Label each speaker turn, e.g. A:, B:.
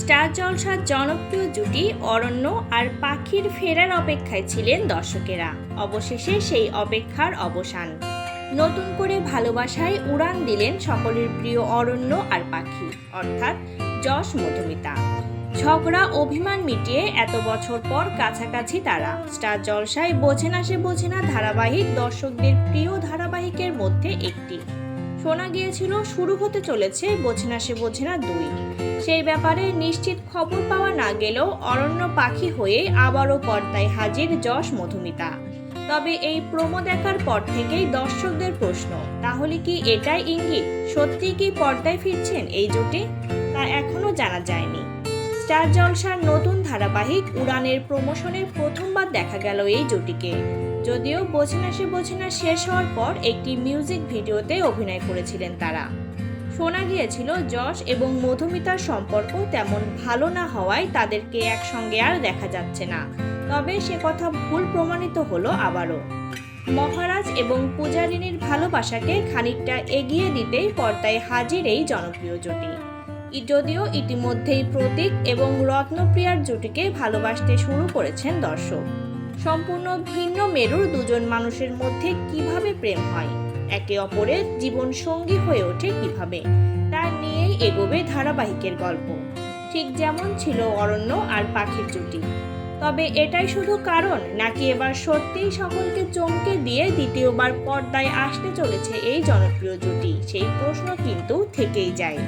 A: Star জলসার জনপ্রিয় জুটি অরণ্য আর পাখির ফেরার অপেক্ষায় ছিলেন দর্শকেরা। অবশেষে সেই অপেক্ষার অবসান। নতুন করে ভালোবাসায় উড়ান দিলেন সকলের প্রিয় অরণ্য আর পাখি, অর্থাৎ যশ মধুমিতা। ঝগড়া, অভিমান মিটিয়ে এত বছর পর কাছাকাছি তারা। স্টার জলসায় বোঝে না সে বোঝে না ধারাবাহিক দর্শকদের প্রিয় ধারাবাহিকের মধ্যে একটি। শোনা গিয়েছিল, শুরু হতে চলেছে বোঝেনা সে বোঝেনা দুই। সেই ব্যাপারে নিশ্চিত খবর পাওয়া না গেলেও অরণ্য পাখি হয়ে আবারও পর্দায় হাজির যশ মধুমিতা। তবে এই প্রোমো দেখার পর থেকেই দর্শকদের প্রশ্ন, তাহলে কি এটাই ইঙ্গিত? সত্যি কি পর্দায় ফিরছেন এই জুটি? তা এখনও জানা যায়নি। স্টার জলসার নতুন ধারাবাহিক উড়ানের প্রমোশনের প্রথমবার দেখা গেল এই জুটিকে। যদিও বোঝে না সে বোঝে না শেষ হওয়ার পর একটি মিউজিক ভিডিওতে অভিনয় করেছিলেন তারা। শোনা গিয়েছিল যশ এবং মধুমিতার সম্পর্ক তেমন ভালো না হওয়ায় তাদেরকে একসঙ্গে আর দেখা যাচ্ছে না। তবে সে কথা ভুল প্রমাণিত হলো আবারও। মহারাজ এবং পূজারিনীর ভালোবাসাকে খানিকটা এগিয়ে দিতেই পর্দায় হাজির এই জনপ্রিয় জুটি। যদিও ইতিমধ্যেই প্রতীক এবং রত্নপ্রিয়ার জুটিকে ভালোবাসতে শুরু করেছেন দর্শক। সম্পূর্ণ ভিন্ন মেরুর দুজন মানুষের মধ্যে কীভাবে প্রেম হয়? একে অপরের জীবন সঙ্গী হয়ে ওঠে কীভাবে? তা নিয়েই এগোবে ধারাবাহিকের গল্প। ঠিক যেমন ছিল অরণ্য আর পাখির জুটি। তবে এটাই শুধু কারণ, নাকি এবার সত্যিই সকলকে চমকে দিয়ে দ্বিতীয়বার পর্দায় আসতে চলেছে এই জনপ্রিয় জুটি? সেই প্রশ্ন কিন্তু থেকেই যায়।